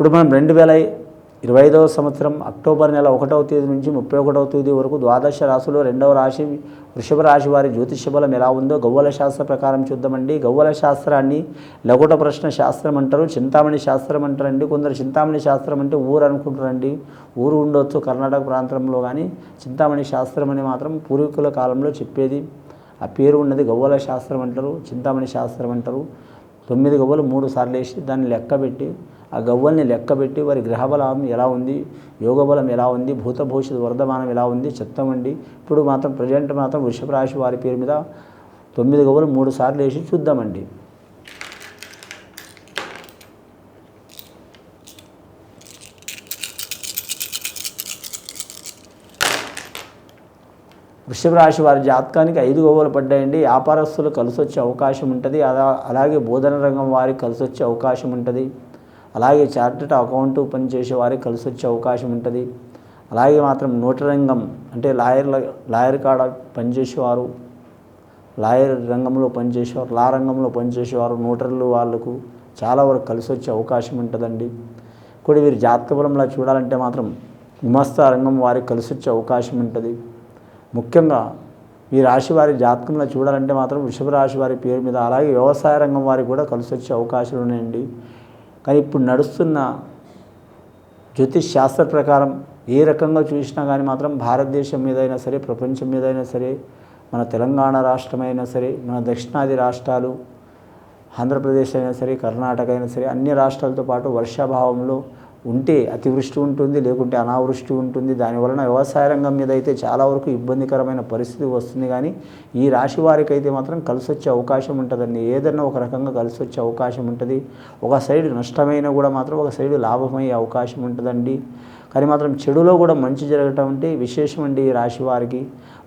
ఇప్పుడు మనం రెండు వేల ఇరవై ఐదవ సంవత్సరం అక్టోబర్ నెల ఒకటవ తేదీ నుంచి ముప్పై ఒకటవ తేదీ వరకు ద్వాదశ రాశిలో రెండవ రాశి వృషభ రాశి వారి జ్యోతిష బలం ఎలా ఉందో గవ్వల శాస్త్ర ప్రకారం చూద్దామండి. గవ్వల శాస్త్రాన్ని లఘుట ప్రశ్న శాస్త్రం అంటారు చింతామణి శాస్త్రం అంటారండి. కొందరు చింతామణి శాస్త్రం అంటే ఊరు అనుకుంటారండి. ఊరు ఉండొచ్చు కర్ణాటక ప్రాంతంలో కానీ చింతామణి శాస్త్రం అని మాత్రం పూర్వీకుల కాలంలో చెప్పేది. ఆ పేరు ఉన్నది గవ్వల శాస్త్రం అంటారు చింతామణి శాస్త్రం అంటారు. తొమ్మిది గవ్వలు మూడు సార్లు వేసి దాన్ని లెక్కబెట్టి ఆ గవ్వల్ని లెక్కబెట్టి వారి గ్రహబలం ఎలా ఉంది యోగబలం ఎలా ఉంది భూత భవిష్యత్ వర్ధమానం ఎలా ఉంది చెప్తామండి ఇప్పుడు మాత్రం ప్రజెంట్ మాత్రం వృషభ రాశి వారి పేరు మీద తొమ్మిది గవ్వలు మూడు సార్లు వేసి చూద్దామండి. వృషభ రాశి వారి జాతకానికి ఐదు గోవులు పడ్డాయండి. వ్యాపారస్తులు కలిసి వచ్చే అవకాశం ఉంటుంది. అలా అలాగే బోధన రంగం వారికి కలిసి వచ్చే అవకాశం ఉంటుంది. అలాగే చార్టెడ్ అకౌంట్ పనిచేసే వారికి కలిసి వచ్చే అవకాశం ఉంటుంది. అలాగే మాత్రం నోటి రంగం అంటే లాయర్ల లాయర్ కాడ పనిచేసేవారు లాయర్ రంగంలో పనిచేసేవారు లా రంగంలో పనిచేసేవారు నోటర్లు వాళ్ళకు చాలా వరకు కలిసి వచ్చే అవకాశం ఉంటుందండి. కూడా వీరి జాతక బలంలా చూడాలంటే మాత్రం గుమస్తా రంగం వారికి కలిసి వచ్చే అవకాశం ఉంటుంది. ముఖ్యంగా ఈ రాశి వారి జాతకంలో చూడాలంటే మాత్రం వృషభ రాశి వారి పేరు మీద అలాగే వ్యవసాయ రంగం వారికి కూడా కలిసి వచ్చే అవకాశాలు ఉన్నాయండి. కానీ ఇప్పుడు నడుస్తున్న జ్యోతిష్ శాస్త్ర ప్రకారం ఏ రకంగా చూసినా కానీ మాత్రం భారతదేశం మీద అయినా సరే ప్రపంచం మీద అయినా సరే మన తెలంగాణ రాష్ట్రం అయినా సరే మన దక్షిణాది రాష్ట్రాలు ఆంధ్రప్రదేశ్ అయినా సరే కర్ణాటక అయినా సరే అన్ని రాష్ట్రాలతో పాటు వర్షాభావంలో ఉంటే అతివృష్టి ఉంటుంది లేకుంటే అనావృష్టి ఉంటుంది. దానివలన వ్యవసాయ రంగం మీద అయితే చాలా వరకు ఇబ్బందికరమైన పరిస్థితి వస్తుంది. కానీ ఈ రాశి వారికి అయితే మాత్రం కలిసి వచ్చే అవకాశం ఉంటుందండి. ఏదన్నా ఒక రకంగా కలిసి వచ్చే అవకాశం ఉంటుంది. ఒక సైడ్ నష్టమైనా కూడా మాత్రం ఒక సైడ్ లాభమయ్యే అవకాశం ఉంటుందండి. కానీ మాత్రం చెడులో కూడా మంచి జరగటం అంటే విశేషం అండి ఈ రాశి వారికి.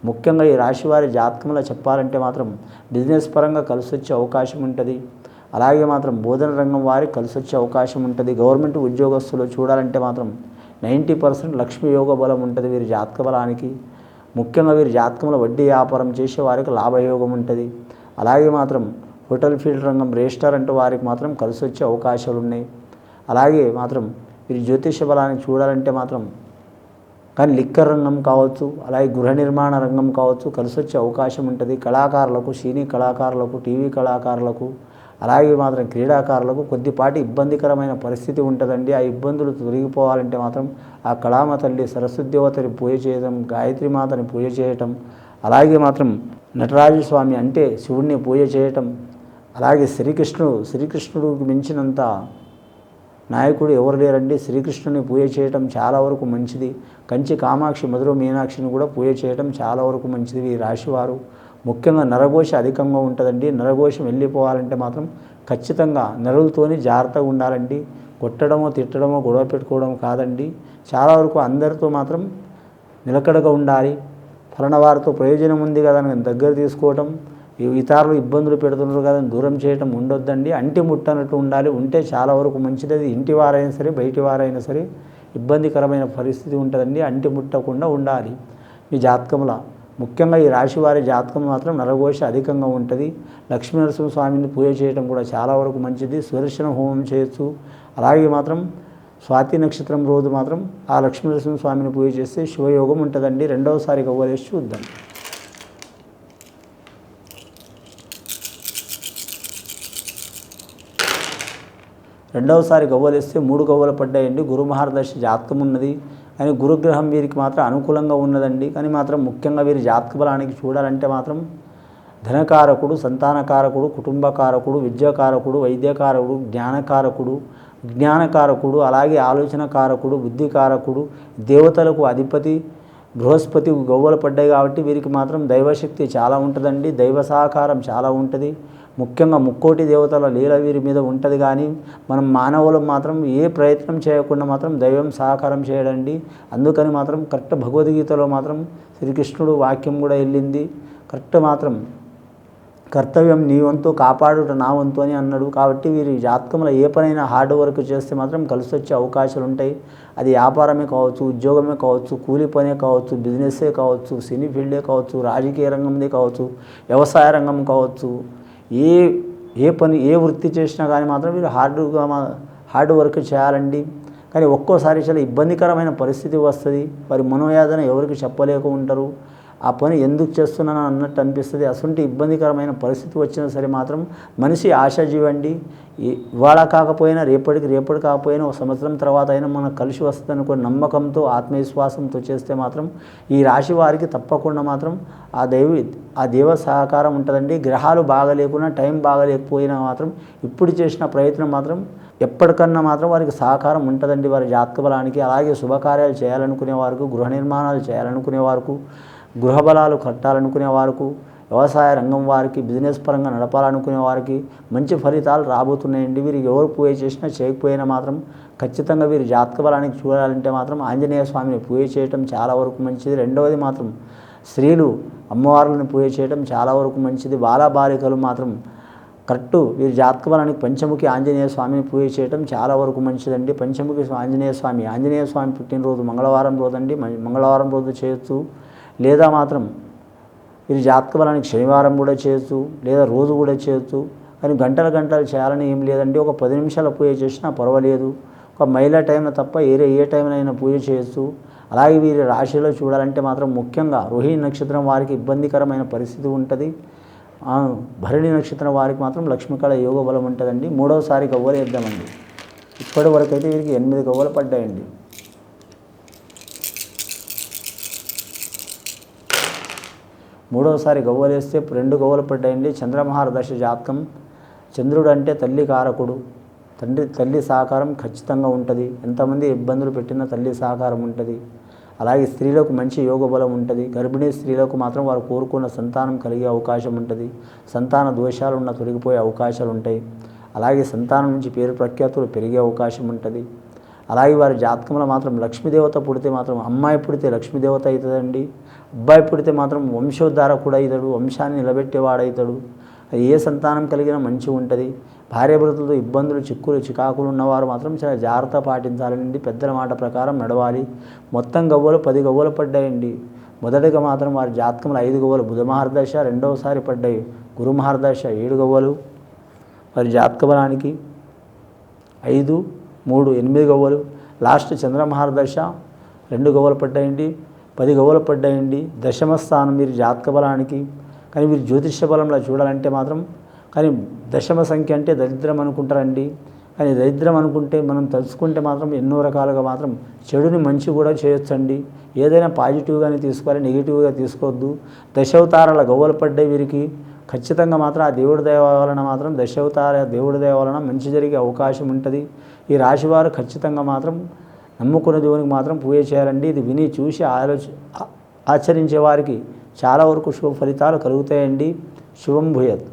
ముఖ్యంగా ఈ రాశి వారి జాతకంలో చెప్పాలంటే మాత్రం బిజినెస్ పరంగా కలిసి వచ్చే అవకాశం ఉంటుంది. అలాగే మాత్రం బోధన రంగం వారికి కలిసి వచ్చే అవకాశం ఉంటుంది. గవర్నమెంట్ ఉద్యోగస్తులు చూడాలంటే మాత్రం నైంటీ పర్సెంట్ లక్ష్మీ యోగ బలం ఉంటుంది వీరి జాతక బలానికి. ముఖ్యంగా వీరి జాతకంలో వడ్డీ వ్యాపారం చేసే వారికి లాభయోగం ఉంటుంది. అలాగే మాత్రం హోటల్ ఫీల్డ్ రంగం రెస్టారెంట్ వారికి మాత్రం కలిసి వచ్చే అవకాశాలు ఉన్నాయి. అలాగే మాత్రం వీరి జ్యోతిష బలాన్ని చూడాలంటే మాత్రం కానీ లిక్కర్ రంగం కావచ్చు అలాగే గృహ నిర్మాణ రంగం కావచ్చు కలిసి వచ్చే అవకాశం ఉంటుంది. కళాకారులకు సినీ కళాకారులకు టీవీ కళాకారులకు అలాగే మాత్రం క్రీడాకారులకు కొద్దిపాటి ఇబ్బందికరమైన పరిస్థితి ఉంటుందండి. ఆ ఇబ్బందులు తొలగిపోవాలంటే మాత్రం ఆ కళామ తల్లి సరస్వతి దేవతని పూజ చేయడం గాయత్రి మాతని పూజ చేయటం అలాగే మాత్రం నటరాజు స్వామి అంటే శివుణ్ణి పూజ చేయటం అలాగే శ్రీకృష్ణుడు శ్రీకృష్ణుడికి మించినంత నాయకుడు ఎవరు లేరండి. శ్రీకృష్ణుని పూజ చేయటం చాలా వరకు మంచిది. కంచి కామాక్షి మధుర మీనాక్షిని కూడా పూజ చేయటం చాలా వరకు మంచిది. ఈ రాశివారు ముఖ్యంగా నరఘోష అధికంగా ఉంటుందండి. నరఘోషం వెళ్ళిపోవాలంటే మాత్రం ఖచ్చితంగా నరులతోనే జాగ్రత్తగా ఉండాలండి. కొట్టడమో తిట్టడమో గొడవ పెట్టుకోవడం కాదండి. చాలా వరకు అందరితో మాత్రం నిలకడగా ఉండాలి. ఫలానా వారితో ప్రయోజనం ఉంది కదా అని దగ్గర తీసుకోవటం ఇతరులు ఇబ్బందులు పెడుతున్నారు కదా అని దూరం చేయటం ఉండొద్దండి. అంటి ముట్టనట్టు ఉండాలి. ఉంటే చాలా వరకు మంచిది అది ఇంటి వారైనా సరే బయటి వారైనా సరే ఇబ్బందికరమైన పరిస్థితి ఉంటుందండి. అంటి ముట్టకుండా ఉండాలి. మీ జాతకంలో ముఖ్యంగా ఈ రాశి వారి జాతకం మాత్రం నరఘోష అధికంగా ఉంటుంది. లక్ష్మీనరసింహ స్వామిని పూజ చేయడం కూడా చాలా వరకు మంచిది. సుదర్శన హోమం చేయొచ్చు. అలాగే మాత్రం స్వాతి నక్షత్రం రోజు మాత్రం ఆ లక్ష్మీనరసింహ స్వామిని పూజ చేస్తే శివయోగం ఉంటుందండి. రెండవసారి గవ్వలేసి చూద్దాం. రెండవసారి గవ్వలేస్తే మూడు గవ్వలు పడ్డాయండి. గురు మహారదర్శి జాతకం ఉన్నది. కానీ గురుగ్రహం వీరికి మాత్రం అనుకూలంగా ఉన్నదండి. కానీ మాత్రం ముఖ్యంగా వీరి జాతక బలానికి చూడాలంటే మాత్రం ధనకారకుడు సంతానకారకుడు కుటుంబకారకుడు విద్యాకారకుడు వైద్యకారకుడు జ్ఞానకారకుడు జ్ఞానకారకుడు అలాగే ఆలోచనకారకుడు బుద్ధికారకుడు దేవతలకు అధిపతి బృహస్పతి గొవ్వలు పడ్డాయి కాబట్టి వీరికి మాత్రం దైవశక్తి చాలా ఉంటుందండి. దైవ సహకారం చాలా ఉంటుంది. ముఖ్యంగా ముక్కోటి దేవతల లీల వీరి మీద ఉంటుంది కానీ మనం మానవులు మాత్రం ఏ ప్రయత్నం చేయకుండా మాత్రం దైవం సహకారం చేయడండి. అందుకని మాత్రం కరెక్ట్ భగవద్గీతలో మాత్రం శ్రీకృష్ణుడు వాక్యం కూడా వెళ్ళింది. కరెక్ట్ మాత్రం కర్తవ్యం నీ వంతు కాపాడుట నా వంతు అని అన్నాడు. కాబట్టి వీరి జాతకంలో ఏ పనైనా హార్డ్ వర్క్ చేస్తే మాత్రం కలిసి వచ్చే అవకాశాలు ఉంటాయి అది వ్యాపారమే కావచ్చు ఉద్యోగమే కావచ్చు కూలి పనే కావచ్చు బిజినెస్సే కావచ్చు సినీ ఫీల్డే కావచ్చు రాజకీయ రంగందే కావచ్చు వ్యవసాయ రంగం కావచ్చు ఏ ఏ పని ఏ వృత్తి చేసినా కానీ మాత్రం వీరు హార్డ్గా మా హార్డ్ వర్క్ చేయాలండి. కానీ ఒక్కోసారి చాలా ఇబ్బందికరమైన పరిస్థితి వస్తుంది. వారి మనోవేదన ఎవరికి చెప్పలేక ఉంటారు. ఆ పని ఎందుకు చేస్తున్నాను అన్నట్టు అనిపిస్తుంది. అసలు ఇబ్బందికరమైన పరిస్థితి వచ్చినా సరే మాత్రం మనిషి ఆశాజీవండి. ఈ- ఇవాళ కాకపోయినా రేపటికి రేపటి కాకపోయినా ఒక సంవత్సరం తర్వాత అయినా మనం కలిసి వస్తుందని కొన్ని నమ్మకంతో ఆత్మవిశ్వాసంతో చేస్తే మాత్రం ఈ రాశి వారికి తప్పకుండా మాత్రం ఆ దైవ ఆ దేవ సహకారం ఉంటుందండి. గ్రహాలు బాగలేకున్నా టైం బాగలేకపోయినా మాత్రం ఇప్పుడు చేసిన ప్రయత్నం మాత్రం ఎప్పటికన్నా మాత్రం వారికి సహకారం ఉంటుందండి. వారి జాతక బలానికి అలాగే శుభకార్యాలు చేయాలనుకునే వారికి గృహ నిర్మాణాలు చేయాలనుకునే వారికి గృహ బలాలు కట్టాలనుకునే వారికి వ్యవసాయ రంగం వారికి బిజినెస్ పరంగా నడపాలనుకునే వారికి మంచి ఫలితాలు రాబోతున్నాయండి. వీరు ఎవరు పూజ చేసినా చేయకపోయినా మాత్రం ఖచ్చితంగా వీరు జాతక బలానికి చూడాలంటే మాత్రం ఆంజనేయ స్వామిని పూజ చేయటం చాలా వరకు మంచిది. రెండవది మాత్రం స్త్రీలు అమ్మవార్లను పూజ చేయటం చాలా వరకు మంచిది. బాలబాలికలు మాత్రం కరెక్టు వీరి జాతక బలానికి పంచముఖి ఆంజనేయ స్వామిని పూజ చేయటం చాలా వరకు మంచిదండి. పంచముఖి ఆంజనేయ స్వామి ఆంజనేయ స్వామి పుట్టినరోజు మంగళవారం రోజు అండి మంగళవారం రోజు చేయొచ్చు లేదా మాత్రం ఇది జాతక బలానికి శనివారం కూడా చేయొచ్చు లేదా రోజు కూడా చేయొచ్చు కానీ గంటల గంటలు చేయాలని ఏం లేదండి. ఒక పది నిమిషాల పూజ చేసినా పర్వాలేదు. ఒక మహిళా టైంలో తప్ప ఏరే ఏ టైంలో అయినా పూజ చేయొచ్చు అలాగే వీరి రాశిలో చూడాలంటే మాత్రం ముఖ్యంగా రోహిణి నక్షత్రం వారికి ఇబ్బందికరమైన పరిస్థితి ఉంటుంది. భరణి నక్షత్రం వారికి మాత్రం లక్ష్మీకళ యోగ బలం ఉంటుందండి. మూడవసారి గవ్వలు వేద్దామండి. ఇప్పటి వరకు అయితే వీరికి ఎనిమిది గవ్వలు పడ్డాయండి. మూడవసారి గవ్వలేస్తే రెండు గవ్వలు పడ్డాయండి. చంద్రమహార దశ జాతకం. చంద్రుడు అంటే తల్లి కారకుడు. తండ్రి తల్లి సహకారం ఖచ్చితంగా ఉంటుంది. ఎంతమంది ఇబ్బందులు పెట్టినా తల్లి సహకారం ఉంటుంది. అలాగే స్త్రీలకు మంచి యోగ బలం ఉంటుంది. గర్భిణీ స్త్రీలకు మాత్రం వారు కోరుకున్న సంతానం కలిగే అవకాశం ఉంటుంది. సంతాన దోషాలు ఉన్న తొలగిపోయే అవకాశాలు ఉంటాయి అలాగే సంతానం నుంచి పేరు ప్రఖ్యాతులు పెరిగే అవకాశం ఉంటుంది. అలాగే వారి జాతకంలో మాత్రం లక్ష్మీదేవత పుడితే మాత్రం అమ్మాయి పుడితే లక్ష్మీదేవత అవుతుందండి. అబ్బాయి పుడితే మాత్రం వంశోద్ధార కూడా అవుతాడు. వంశాన్ని నిలబెట్టేవాడవుతాడు. ఏ సంతానం కలిగినా మంచిగా ఉంటుంది. భార్యాభర్తలతో ఇబ్బందులు చిక్కులు చికాకులు ఉన్నవారు మాత్రం చాలా జాగ్రత్త పాటించాలండి. పెద్దల మాట ప్రకారం నడవాలి. మొత్తం గవ్వలు పది గవ్వలు పడ్డాయండి. మొదటిగా మాత్రం వారి జాతకంలో ఐదు గవ్వలు బుధ మహర్దశ రెండవసారి పడ్డాయి గురు మహర్దశ ఏడు గవ్వలు. వారి జాతక బలానికి ఐదు మూడు ఎనిమిది గవ్వలు. లాస్ట్ చంద్రమహారదశ రెండు గవ్వలు పడ్డాయండి. పది గవ్వలు పడ్డాయండి. దశమ స్థానం మీరు జాతక బలానికి. కానీ మీరు జ్యోతిష్య బలంలో చూడాలంటే మాత్రం కానీ దశమ సంఖ్య అంటే దరిద్రం అనుకుంటారండి. కానీ దరిద్రం అనుకుంటే మనం తలుచుకుంటే మాత్రం ఎన్నో రకాలుగా మాత్రం చెడుని మంచి కూడా చేయొచ్చండి. ఏదైనా పాజిటివ్గానే తీసుకోవాలి నెగిటివ్గా తీసుకోవద్దు. దశావతారాల గవ్వలు పడ్డాయి వీరికి. ఖచ్చితంగా మాత్రం ఆ దేవుడి దయ వలన మాత్రం దశావతార దేవుడి దయ వలన మంచి జరిగే అవకాశం ఉంటుంది. ఈ రాశివారు ఖచ్చితంగా మాత్రం నమ్ముకున్న దేవునికి మాత్రం పూజ చేయాలండి. ఇది విని చూసి ఆలోచ ఆచరించే వారికి చాలా వరకు శుభ ఫలితాలు కలుగుతాయండి. శుభం భూయత్.